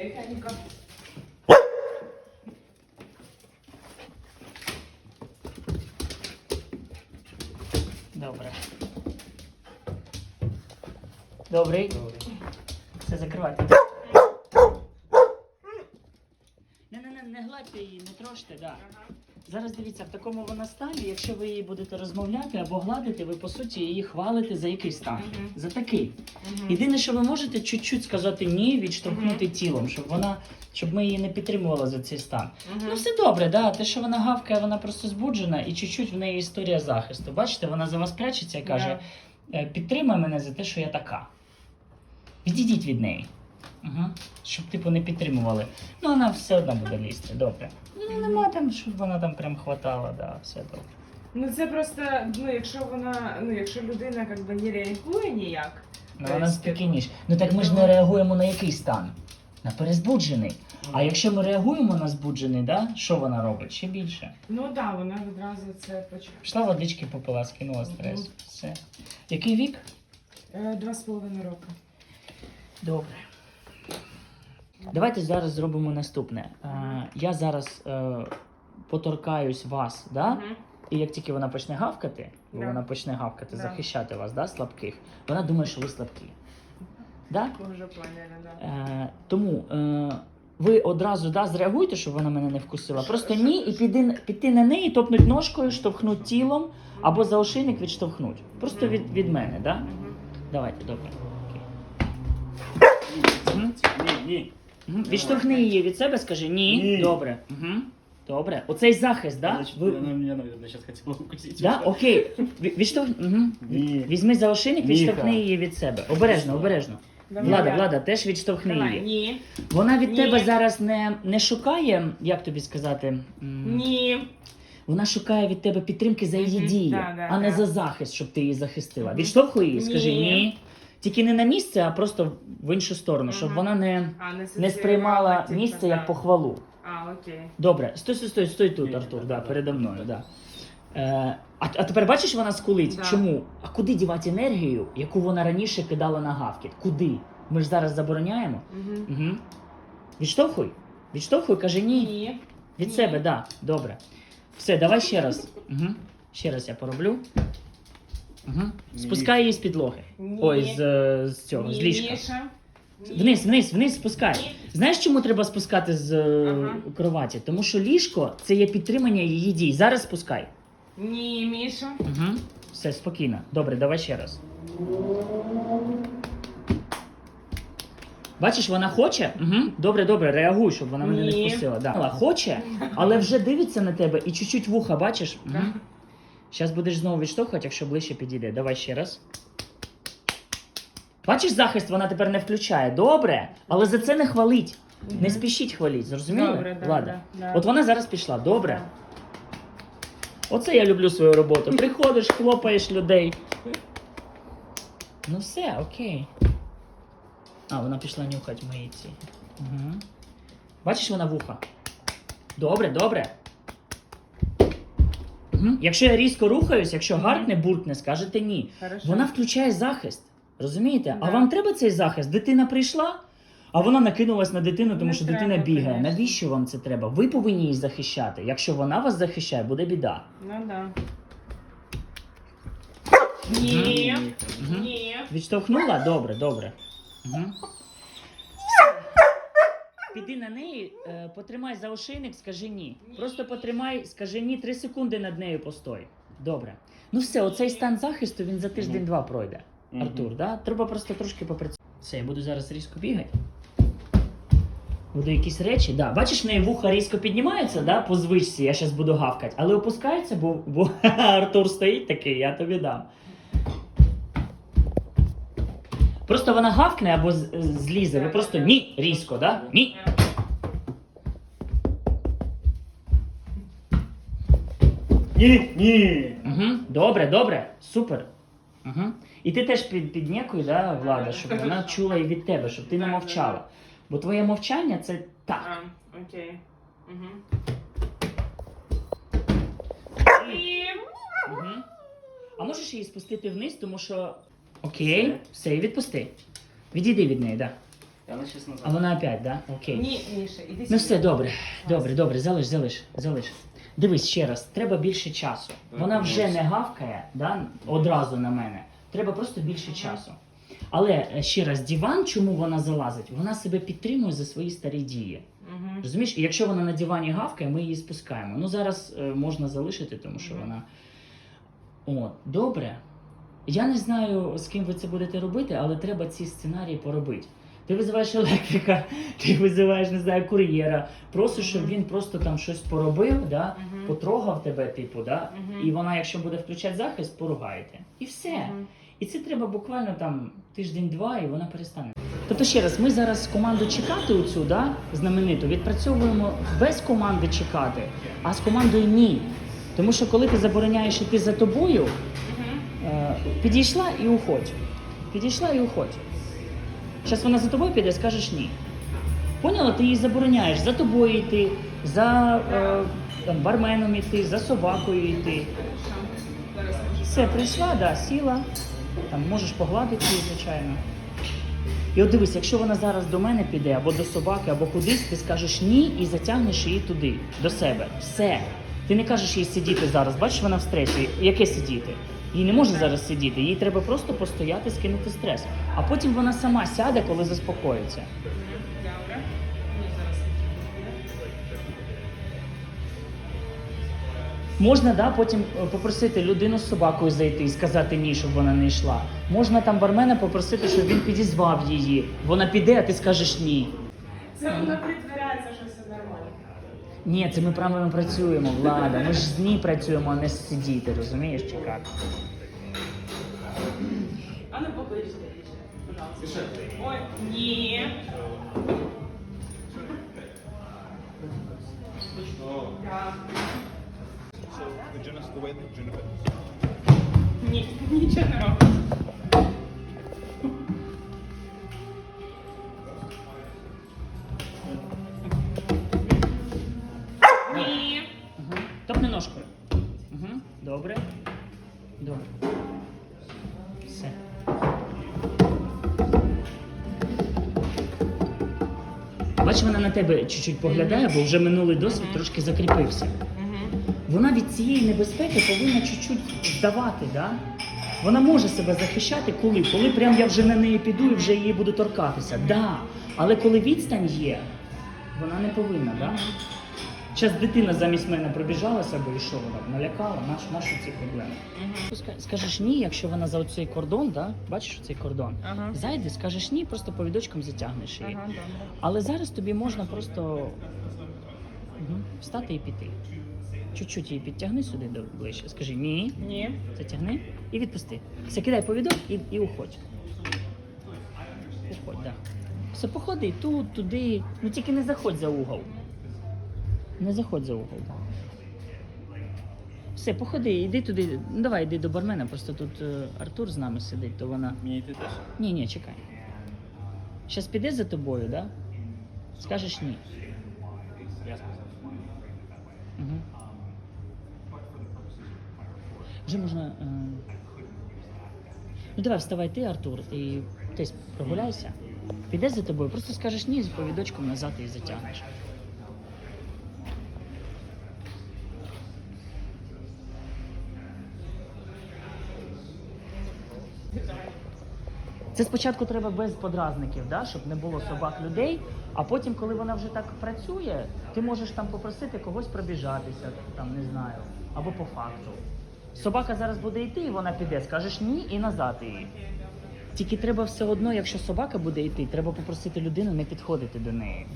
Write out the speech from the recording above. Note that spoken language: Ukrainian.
Тихенько. Добре. Добрий. Все закривайте. Не, не, не, не гладьте її, не троште, да. Зараз дивіться, в такому вона стані, якщо ви її будете розмовляти або гладити, ви по суті її хвалите за який стан? Мгм. За такий. Єдине, що ви можете чуть-чуть сказати ні, відштовхнути тілом, щоб вона, щоб ми її не підтримували за цей стан. Ну, все добре, да. Те, що вона гавкає, вона просто збуджена, і чуть-чуть в неї історія захисту. Бачите, вона за вас прячеться і каже: «Е, підтримай мене за те, що я така. Відійдіть від неї. Угу. Щоб типу не підтримували. Ну, вона все одно буде лізти, добре. Ну, нема там, щоб вона там прям хватала, да, все добре. Ну це просто, ну якщо вона, ну якщо людина як би не реагує ніяк. Ну, вона спокійніше. Ну так ми ж не реагуємо на який стан? На перезбуджений. А якщо ми реагуємо на збуджений, да, що вона робить? Ще більше. Ну так, да, вона відразу це почала. Пішла водички попила, скинула стрес. Мгм. Все. Який вік? Е, Два з половиною роки. Добре. Давайте зараз зробимо наступне. Е, я зараз е, поторкаюсь вас, да? Мгм. і як тільки вона почне гавкати, бо Да. вона почне гавкати, Да. захищати вас, да, слабких, вона думає, що ви слабкі. Да? Ми вже поняли, да. Е, тому е, ви одразу да, зреагуйте, щоб вона мене не вкусила. Просто Що- ні, і піди, піти на неї, топнуть ножкою, штовхнуть тілом або за ошейник відштовхнуть. Просто від, від мене, да? Мгм. Давайте, добре. Окей. Ні, ні. Мгм. Відштовхни її від себе, скажи ні. Ні. Добре. Угу. Добре. Оцей захист, да? Значит, Ви... Она меня, наверное, сейчас хотела укусить. Да? Окей. Ві- Відштовхни. Угу. Ні. Візьми за ошейник, Міха. відштовхни її від себе. Обережно, обережно. Давай, Влада. Влада, теж відштовхни Давай, її. ні. Вона від Ні. тебе зараз не, не шукає, як тобі сказати, м, Ні. вона шукає від тебе підтримки за її Мгм, дії, да, да, а не да. за захист, щоб ти її захистила. Відштовхуй її, скажи Ні. ні. Тільки не на місце, а просто в іншу сторону, щоб вона не, А, не, не сприймала типу, місце як похвалу. А, окей. Добре, стой, стой, стой, стой тут, Ні, Артур, да, передо мною. Да. Е, а, а тепер бачиш, вона скулить. Да. Чому? А куди дівати енергію, яку вона раніше кидала на гавкіт? Куди? Ми ж зараз забороняємо. Угу. Угу. Відштовхуй. Відштовхуй, каже ні. Ні. Від Ні. себе, да. Добре. Все, давай ще раз. Угу. Ще раз я пороблю. Угу. Спускай її з підлоги. Ні. Ой, з, е, з цього, з ліжка. Міша. Ні. Вниз, вниз, вниз спускай. Ні. Знаєш, чому треба спускати з е, Ага. кроваті? Тому що ліжко це є підтримання її дій. Зараз спускай. Ні, Міша. Угу. Все, спокійно. Добре, давай ще раз. Бачиш, вона хоче? Угу. Добре, добре, реагуй, щоб вона мене не Ні. вкусила. Да. Вона хоче, але вже дивиться на тебе і чуть-чуть вуха, бачиш? Угу. Зараз будеш знову відштовхувати, якщо ближче підійде. Давай ще раз. Бачиш, захист вона тепер не включає. Добре, але за це не хвалить. Не спішіть хваліть, зрозуміли? Добре, да, Влада? да, да. От вона зараз пішла. Добре. Оце я люблю свою роботу. Приходиш, хлопаєш людей. Ну все, окей. А, вона пішла нюхати мої ці. Угу. Бачиш вона вуха? Добре, добре. Угу. Якщо я різко рухаюсь, якщо гаркне, буркне, скажете ні. Хорошо. Вона включає захист. Розумієте? А вам треба цей захист? Дитина прийшла, а вона накинулась на дитину, тому Не що треба, дитина бігає. конечно. Навіщо вам це треба? Ви повинні її захищати. Якщо вона вас захищає, буде біда. Ну да. Ні. Мгм. Ні. Відштовхнула? Добре, добре. Угу. Піди на неї, е, потримай за ошейник, скажи ні. Ні. Просто потримай, скажи ні, три секунди над нею постой. Добре. Ну все, оцей стан захисту він за тиждень-два пройде. Мгм. Артур, да? треба просто трошки попрацювати. Все, я буду зараз різко бігати. Буду якісь речі, да. Бачиш, в неї вуха різко піднімаються, да, по звичці, я зараз буду гавкати, але опускаються, бо, бо Артур стоїть такий, я тобі дам. Просто вона гавкне або злізе. Ви просто ні, різко, да? Ні. Ні, ні. Угу. Добре, добре, супер. Угу. І ти теж під, піднякуй, да, влада, щоб вона чула і від тебе, щоб ти не мовчала. Бо твоє мовчання це так. А, окей. Угу. І... Угу. А можеш її спустити вниз, тому що. Окей, все, і відпусти. Відійди від неї, так. Она сейчас назад. А вона опять, да? Окей. Ні, Міша, іди сюди. Ну все, добре, добре, добре, залиш, залиш, залиш. Дивись ще раз, треба більше часу. Вона вже не гавкає да, одразу на мене. Треба просто більше часу. Але е, ще раз, диван, чому вона залазить? Вона себе підтримує за свої старі дії. Мгм. Розумієш, і якщо вона на дивані гавкає, ми її спускаємо. Ну зараз е, можна залишити, тому що вона. От, добре. Я не знаю, з ким ви це будете робити, але треба ці сценарії поробити. Ти визиваєш електрика, ти визиваєш, не знаю, кур'єра, просиш, щоб він просто там щось поробив, да? Потрогав тебе, типу, да? І вона, якщо буде включати захист, поругаєте. І все. І це треба буквально там тиждень-два, і вона перестане. Тобто ще раз, ми зараз команду чекати оцю, да, знамениту, відпрацьовуємо без команди чекати, а з командою ні. Тому що коли ти забороняєш іти за тобою, підійшла і уходь. Підійшла і уходь. Зараз вона за тобою піде, скажеш ні. Поняла, ти її забороняєш за тобою йти, за е, там, барменом йти, за собакою йти. Все, прийшла, да, сіла. Там можеш погладити її, звичайно. І от дивись, якщо вона зараз до мене піде, або до собаки, або кудись, ти скажеш ні і затягнеш її туди, до себе. Все. Ти не кажеш їй сидіти зараз. Бачиш, вона в стресі. Яке сидіти? Їй не може зараз сидіти, їй треба просто постояти, скинути стрес. А потім вона сама сяде, коли заспокоїться. Можна да, потім е, попросити людину з собакою зайти і сказати ні, щоб вона не йшла. Можна там бармена попросити, щоб він підізвав її. Вона піде, а ти скажеш ні. Це вона притворяється, що все нормально. Ні, це ми правильно працюємо, влада. Ми ж з ній працюємо, а не сидіти, розумієш, чекати. А ну покличте її ще. Ой, ні. Ні, нічого не робить. Добре. Добре. Все. Бач, вона на тебе чуть-чуть поглядає, бо вже минулий досвід трошки закріпився. Вона від цієї небезпеки повинна чуть-чуть здавати, да? Вона може себе захищати коли? Коли прям я вже на неї піду і вже її буду торкатися. Да. Але коли відстань є, вона не повинна, да? Зараз дитина замість мене пробіжалася, бо і що вона налякала, наш, наші ці проблеми. Ска- Скажеш ні, якщо вона за цей кордон, да? бачиш цей кордон? Ага. Зайди, скажеш ні, просто повідочком затягнеш її. Ага. Але зараз тобі можна просто Мгм. встати і піти. Чуть-чуть її підтягни сюди до ближче. Скажи ні, Ні. затягни і відпусти. Все, кидай повідок і, і уходь. Уходь, так. Да. Все, походи тут, туди. Ну тільки не заходь за угол. Не заходь за угол. Все, походи, іди туди. Ну давай, йди до бармена, просто тут е, Артур з нами сидить, то вона. Мне и ты тоже. Ні, ні, чекай. Щас піде за тобою, да? Скажеш ні. Я. Угу. Вже можна. Е... Ну давай вставай ти, Артур, і ти прогуляйся. Піде за тобою, просто скажеш ні з повідочком назад і затягнеш. Це спочатку треба без подразників, да? щоб не було собак людей. А потім, коли вона вже так працює, ти можеш там попросити когось пробіжатися, там не знаю, або по факту. Собака зараз буде йти, і вона піде, скажеш ні і назад її. Тільки треба все одно, якщо собака буде йти, треба попросити людину не підходити до неї.